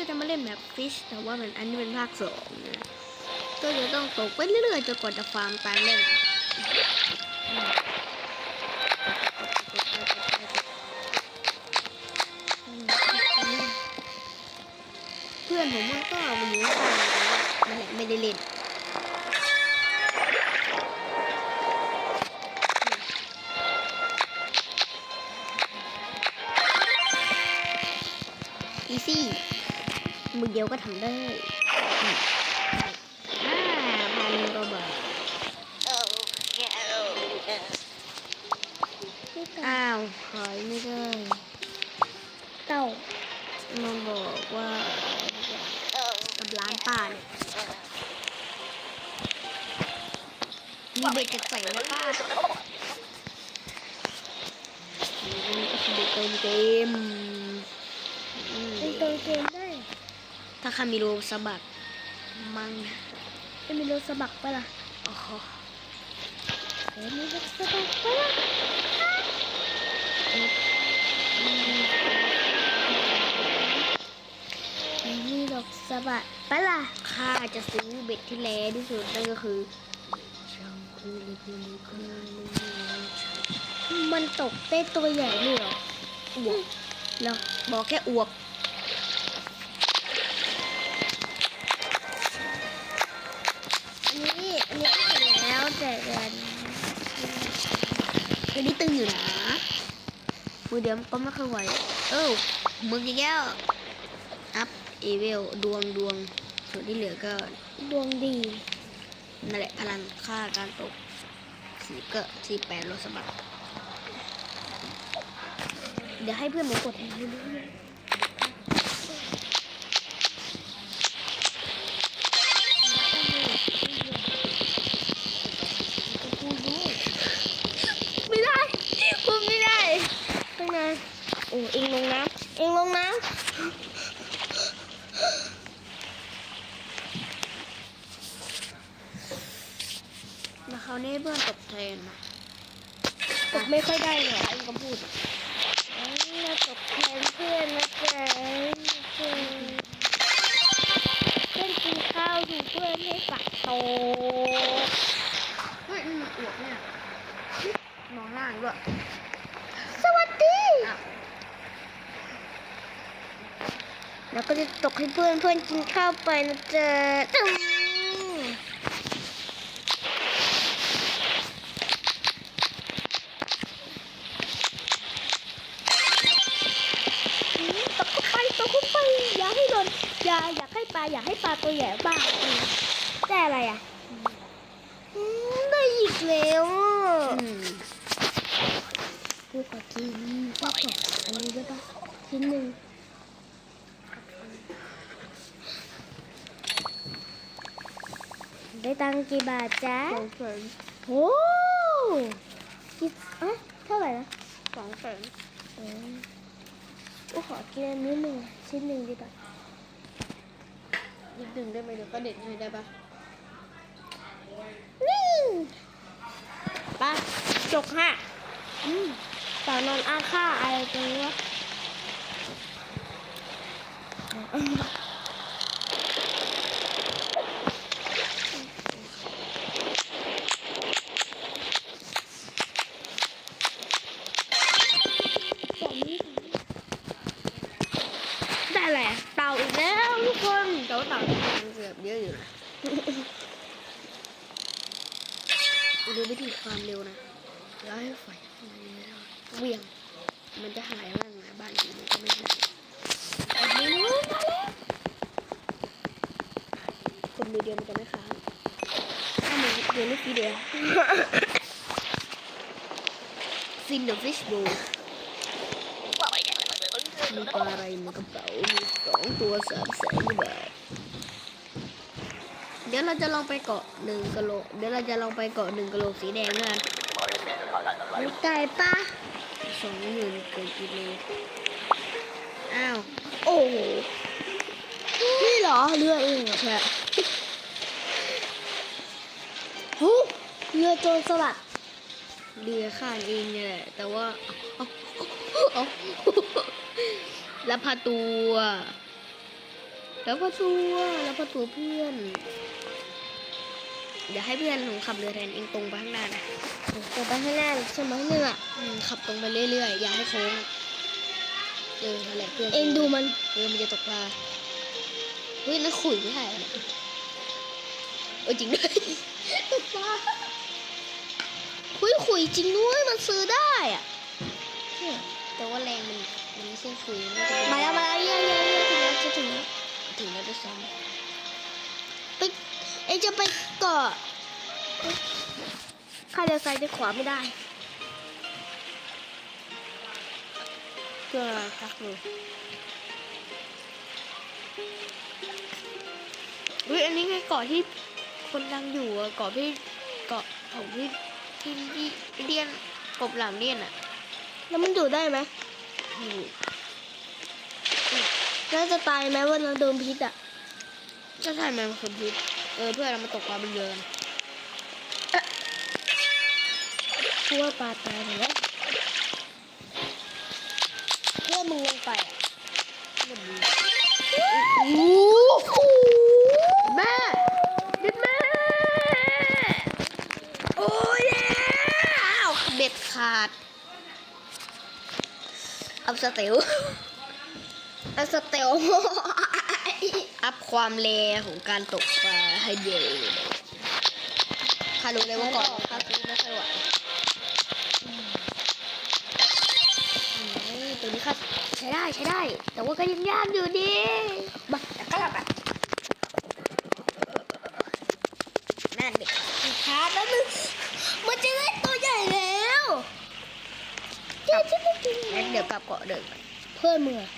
ก็จะมาเล่นแบบฟิชแต่ว่ามันอันนี้เป็นภาคสองนะก็จะต้องตกไปเรื่อยๆจนกว่าจะฟาร์มตายเล่นเพื่อนผมมันก็มันอยู่ข้างนั่นแหละไม่ได้เล่นอีซี่ มือเดียวก็ทำได้ห้าพันกว่าบาทอ้าวขายไม่ได้เต้ามันบอกว่ากับร้านป้าเนี่ยมีเบ็ดจากใส่แล้วป้าก็คือเบ็ดเติมเกมอืมเตัวเกมได้าคามิโรสะบัดมังจะมีรถสมัครปะล่ะโอ้โหเดี๋ยวมีรถสมัครปะล่ะมีรถสมัครปะล่ะข้าจะซื้อเบ็ดที่แรงที่สุดนั่นก็คือช่างคุลิคุลิคุลิมันตกได้ตัวใหญ่เลยเหรออวกแล้วบอกแค่อวก อันนี้ตึงอยู่นะมือเดียวก็ไม่ค่อยไหวเอ้ามึงอีกแล้วอัพเอเวลดวงดวงส่วนที่เหลือก็ดวงดีนั่นแหละพลังค่าการตกสี่ก็สี่แปดลดสะบัดเดี๋ยวให้เพื่อนมากดให้ดูด้วย เองก็พูดเอ้ยเราตกแทนเพื่อนนะจ๊ะเพื่อนกินข้าวอยู่เพื่อนให้ฝักโตเฮ้ยนี่มันอวกเนี่ยมองล่างด้วยสวัสดีแล้วก็จะตกให้เพื่อนเพื่อนกินข้าวไปนะจ๊ะ อยากให้ปลาอยากให้ปลาตัวใหญ่บ้างอืมได้อะไรอะอืมได้อีกแล้วอะอืมพูดขอกินพูดขออันนี้ได้ปะชิ้นหนึ่งได้ตังค์กี่บาทจ๊ะสองแสนโอ้กี่เอ๊ะเท่าไหร่นะสองแสนเออกูขอกินอันนี้หนึ่งชิ้นหนึ่งดีป่ะ นิดนึงได้ไหมเดี๋ยวก็เด็ดให้ได้ปะนี่ไป้าจกห้าอืมต่อนอนอาค่าอะไรตรงนี้วะสองนี้ได้แหละเต่าอีกแล้วทุกคน เจ้าเต่ามันเกือบเยอะอยู่นะดูวิ ธีความเร็วนะแล้วให้ไฟเหวี่ยง มันจะหายบ้างนะบ้านนี้มันก็ไม่หายอันนี้มาแล้วคนมือเดียวมันจะไม่ค้างถ้ามือเดียวไม่ฟีเดียวฟินเดอะฟิชโบมีปลาอะไรในกระเป๋ามีสองตัวสามแสนบาท เดี๋ยวเราจะลองไปเกาะหนึ่งกะโหลกเดี๋ยวเราจะลองไปเกาะหนึ่งกะโหลกสีแดงด้วยกันมีไก่ปะสองหมื่นเกินกิโลอ้าว โอ้โห นี่เหรอเรือเองเหรอใช่หูเรือโจรสลัด เรือข้างเองเนี่ยแหละ แต่ว่าแล้วพาตัว แล้วก็ตัว แล้วก็ตัวเพื่อน เดี๋ยวให้เพื่อนหนูขับเรือแทนเองตรงไปข้างหน้านะเดี๋ยวไปข้างหน้าใช่ไหมเนี่ยอืมขับตรงไปเรื่อยๆอย่าให้โค้งเออนั่นแหละเพื่อนเองดูมันเออมันจะตกปลาเฮ้ยนั่นขุยไม่ใช่เหรอเนี่ยเออจริงด้วยตกปลาคุยคุยจริงด้วยมันซื้อได้อะเนี่ยแต่ว่าแรงมันมันไม่ใช่ขุยมันจะมาแล้วมาแล้วเยี่ยมเยี่ยมเยี่ยมถึงแล้วจะถึงแล้วถึงแล้วด้วยซ้ไป เองจะไปเกาะข้าเดียวซ้ายเดียวขวาไม่ได้ำเพื่อพักเลยเฮ้ยอันนี้ไงเกาะที่คนดังอยู่อะเกาะที่เกาะของที่ที่ที่เดียนกบหลามเดียนอะแล้วมันอยู่ได้ไหมอยู่แล้วจะตายไหมว่าเราโดนพิษอะก็ใช่มันคนพิษ เออเพื่อนเรามาตกปลาบนเรือกันเพราะว่าปลาตายแล้วเพื่อนมึงลงไปอะหมดดีโอ้โหแม่ดิแม่โอ้ยแล้วเบ็ดขาดอัพสเตลอันสเตล อัพความแรงของการตกปลาให้เยอะข้ารู้เลยว่าก่อนข้าซื้อไม่ค่อยไหวอืมตัวนี้ข้าใช้ได้ใช้ได้ แต่ว่าก็ยังยากอยู่ดีบักแต่ก็แบบนั่นเด็กขาดแล้วมึงมันจะได้ตัวใหญ่แล้วเจ๊เจ๊เจ๊เจ๊งั้นเดี๋ยวกลับเกาะเดิมกันเพื่อนมึงอะ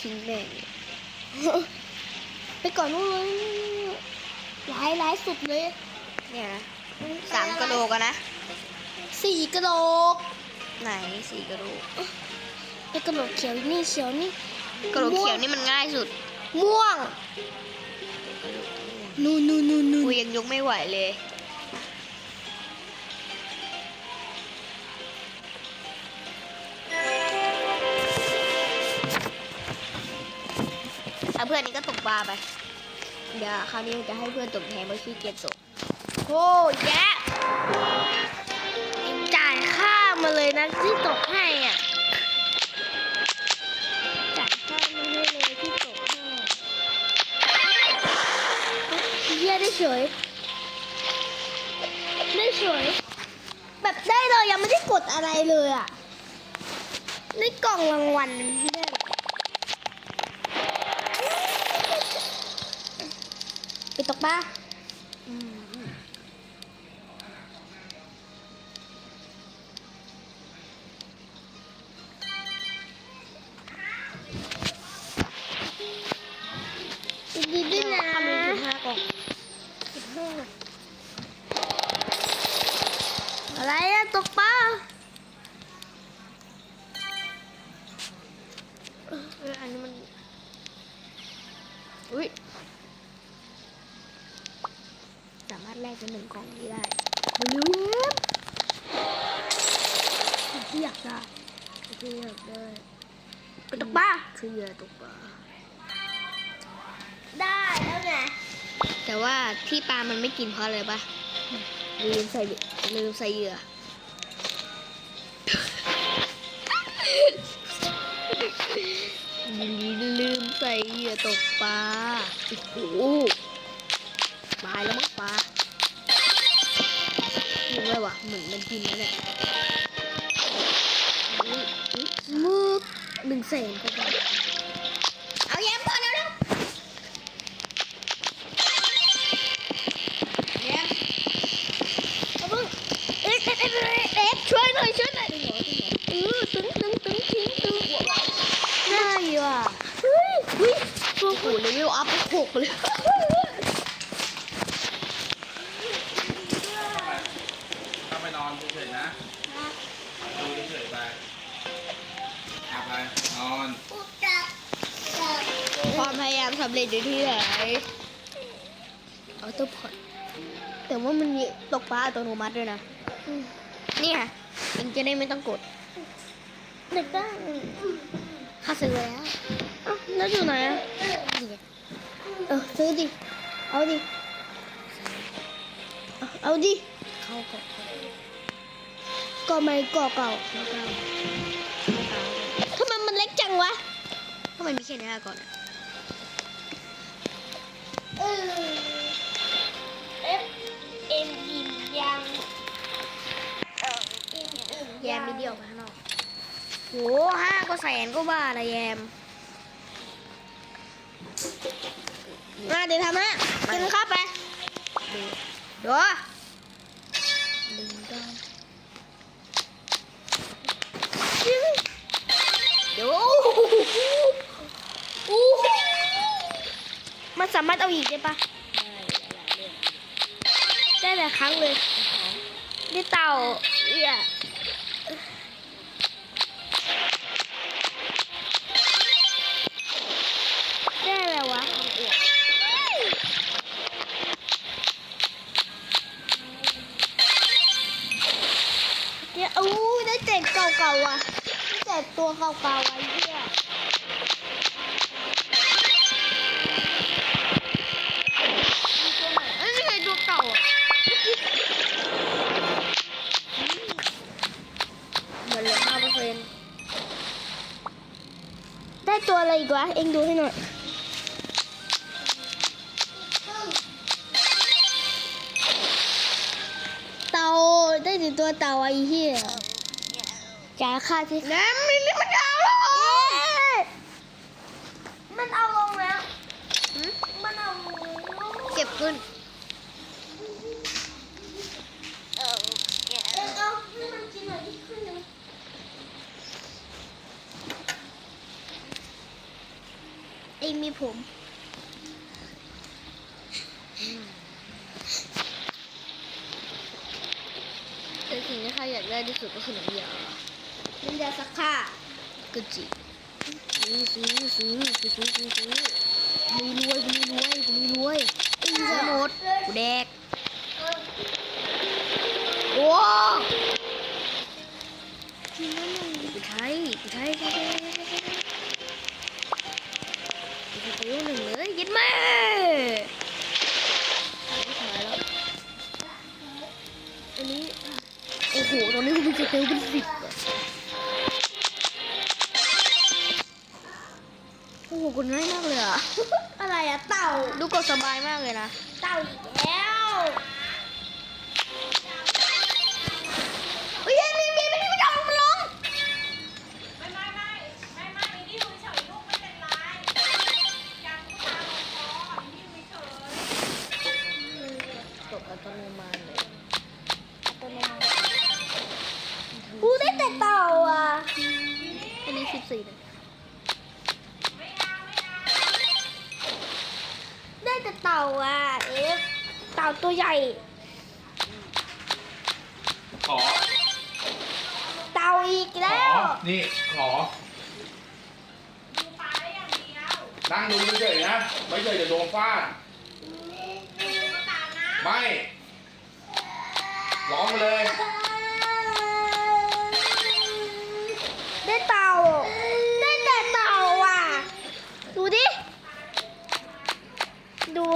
ทิ้งแม่ง ไปก่อนนู้นเลยหลายหลายสุดเลย เนี่ยนะสามกระโดกอะนะสี่กระโหลก ไหนสี่กระโดกไอ้กระโหลกเขียวนี่เขียวนี่กระโดกเขียวนี่มันง่ายสุด ม่วงนู่นนู่นนู่นนู่กูนยังยกไม่ไหวเลย เพื่อนนี้ก็ตกปลาไป เดี๋ยวคราวนี้จะให้เพื่อนตกแทนเพราะขี้เกียจตกโอ้แยะจ่ายค่ามาเลยนะที่ตกให้อะจ่ายค่ามาให้เลยที่ตกให้เยี่ยได้เฉยได้เฉยแบบได้เลยยังไม่ได้กดอะไรเลยอะได้กล่องรางวัล ที่ไปตกปลาคือเหยื่อตกปลาได้แล้วไงแต่ว่าที่ปลามันไม่กินเพราะอะไรปะลืมใส่ลืมใส่เหยื่อลืมใส่เหยื่อตกปลาโอ้โหตายแล้วมั้งปลาลืมเลยว่ะเหมือนมันกินแล้วเนี่ยอุ๊ หนึ่งแสนก็ได้เอาแย้มก่อนเร็วๆแย้มเอามึงเอ๊ะเอ๊ะเอ๊ะเอ๊ะเอ๊ะช่วยหน่อยช่วยหน่อยเออตึงตึงตึงตึงตึงได้ว่ะเฮ้ยเฮ้ยโอ้โหเลเวลอัพหกเลย ถ้าไปนอนเฉยๆนะดูเฉยๆไปอาไปนอน ความ พยายามสำเร็จอยู่ที่ไหนออโต้พอดแต่ว่ามันมีตกปลาอัตโนมัติด้วยนะเนี่ยเองจะได้ไม่ต้องกดเด็กได้ค่าซื้อแล้วเอ้าแล้วอยู่ไหนอะนี่ไงออซื้อดิ เอาดิ เอาเอาดิ เข้าเกาะเข้าก็ไม่ก่อเก่าเก้าเก้าทำไมมันเล็กจังวะทำไมมีแค่นี้ก่อนอะ เออเอฟเอ็มอิ่มยังเอออิ่มอิ่มแยมนิดเดียวไปข้างนอกโหห้าก็แสนก็บ้าละแยมมาเดี๋ยวทำนะกินข้าวไปดูดูดึง สามารถเอาอีกได้ปะได้หลายครั้งเลยได้เต่าเอี่ยได้อะไรวะเนี่ยอู้ได้เจ็ดเก่าๆอะได้เจ็ดตัวเก่าๆไอ้เหี้ย อะไรอีกวะ เอ็งดูให้หน่อย เต่าได้ถึงตัวเต่าไอ้เหี้ยจ่ายค่าที่น้ำมันนี่มันเอามันเอาลงแล้วหืมมันเอาลงแล้วเก็บขึ้น เอ็งเอาให้มันกินหน่อยที่ขึ้นเลย เอ็งมีผม แต่สิ่งที่ข้าอยากได้ที่สุดก็คือน้ำยามันจะสักผ้ากระจิซื้อซื้อซื้อซื้อซื้อซื้อซื้อกูรวยกูรวยกูรวยไอ้เหี้ยหมดกูแดกโอ้กูใช้กูใช้ใช้ใช้ใช้ ใช้ใช้กูใช้ตัวหนึ่งเลยยิดแม่ไม่ขายแล้วอันนี้ โอ้โห ตอนนี้กูมีสเตลเป็นสิบอะโอ้โหกดง่ายมากเลยอะอะไรอะเต่า ดูกดสบายมากเลยนะ เต่าอีกแล้ว ต่าตัวใหญ่ ขอ เต่าอีกขแล้อวนี่ ขอดูปลาได้อย่างเดียวนั่งดูเฉยๆนะ ไม่เฉยจะโดนฟาดดูกระตามนะไม่ ร้องไปเลย ได้เต่า ได้แต่เต่าอะ ดูดิ ดู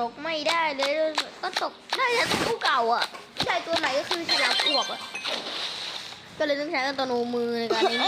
ตกไม่ได้เลย ก็ตกได้แต่ตู้เก่าอะใช่ตัวไหนก็คือฉลามอวกอะก็เลยต้องใช้อัตโนมือในการนี้